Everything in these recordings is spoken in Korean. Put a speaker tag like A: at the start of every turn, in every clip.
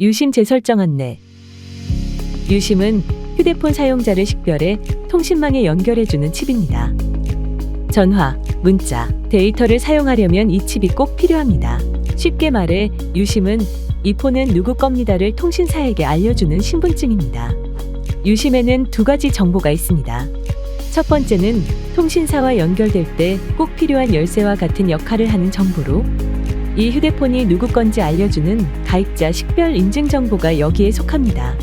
A: 유심 재설정 안내. 유심은 휴대폰 사용자를 식별해 통신망에 연결해주는 칩입니다. 전화, 문자, 데이터를 사용하려면 이 칩이 꼭 필요합니다. 쉽게 말해 유심은 이 폰은 누구 겁니다를 통신사에게 알려주는 신분증입니다. 유심에는 두 가지 정보가 있습니다. 첫 번째는 통신사와 연결될 때 꼭 필요한 열쇠와 같은 역할을 하는 정보로 이 휴대폰이 누구 건지 알려주는 가입자 식별 인증 정보가 여기에 속합니다.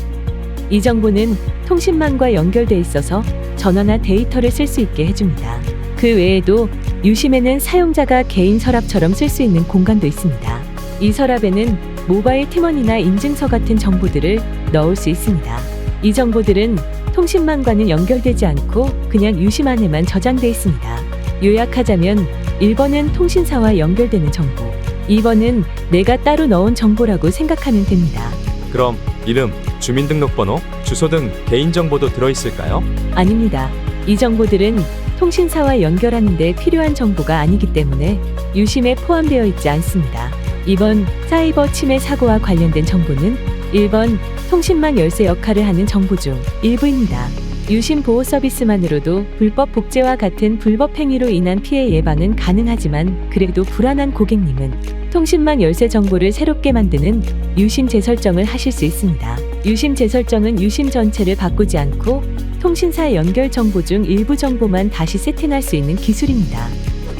A: 이 정보는 통신망과 연결돼 있어서 전화나 데이터를 쓸 수 있게 해줍니다. 그 외에도 유심에는 사용자가 개인 서랍처럼 쓸 수 있는 공간도 있습니다. 이 서랍에는 모바일 팀원이나 인증서 같은 정보들을 넣을 수 있습니다. 이 정보들은 통신망과는 연결되지 않고 그냥 유심 안에만 저장돼 있습니다. 요약하자면 1번은 통신사와 연결되는 정보, 2번은 내가 따로 넣은 정보라고 생각하면 됩니다.
B: 그럼 이름, 주민등록번호, 주소 등 개인정보도 들어있을까요?
A: 아닙니다. 이 정보들은 통신사와 연결하는 데 필요한 정보가 아니기 때문에 유심에 포함되어 있지 않습니다. 2번 사이버 침해 사고와 관련된 정보는 1번 통신망 열쇠 역할을 하는 정보 중 일부입니다. 유심 보호 서비스만으로도 불법 복제와 같은 불법 행위로 인한 피해 예방은 가능하지만 그래도 불안한 고객님은 통신망 열쇠 정보를 새롭게 만드는 유심 재설정을 하실 수 있습니다. 유심 재설정은 유심 전체를 바꾸지 않고 통신사 연결 정보 중 일부 정보만 다시 세팅할 수 있는 기술입니다.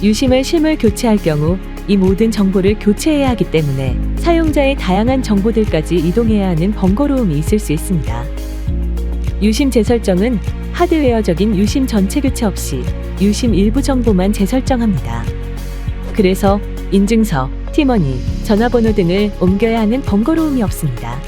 A: 유심을 실물 교체할 경우 이 모든 정보를 교체해야 하기 때문에 사용자의 다양한 정보들까지 이동해야 하는 번거로움이 있을 수 있습니다. 유심 재설정은 하드웨어적인 유심 전체 교체 없이 유심 일부 정보만 재설정합니다. 그래서 인증서, 팀원이, 전화번호 등을 옮겨야 하는 번거로움이 없습니다.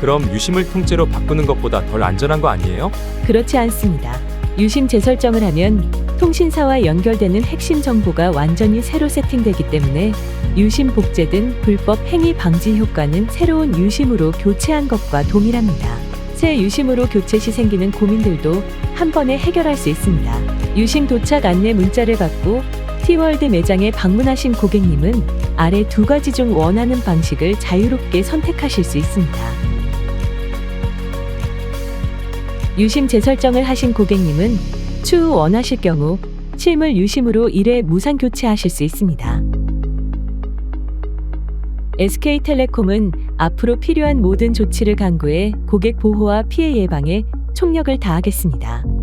B: 그럼 유심을 통째로 바꾸는 것보다 덜 안전한 거 아니에요?
A: 그렇지 않습니다. 유심 재설정을 하면 통신사와 연결되는 핵심 정보가 완전히 새로 세팅되기 때문에 유심 복제 등 불법 행위 방지 효과는 새로운 유심으로 교체한 것과 동일합니다. 새 유심으로 교체 시 생기는 고민들도 한 번에 해결할 수 있습니다. 유심 도착 안내 문자를 받고 티월드 매장에 방문하신 고객님은 아래 두 가지 중 원하는 방식을 자유롭게 선택하실 수 있습니다. 유심 재설정을 하신 고객님은 추후 원하실 경우 실물 유심으로 1회 무상 교체하실 수 있습니다. SK텔레콤은 앞으로 필요한 모든 조치를 강구해 고객 보호와 피해 예방에 총력을 다하겠습니다.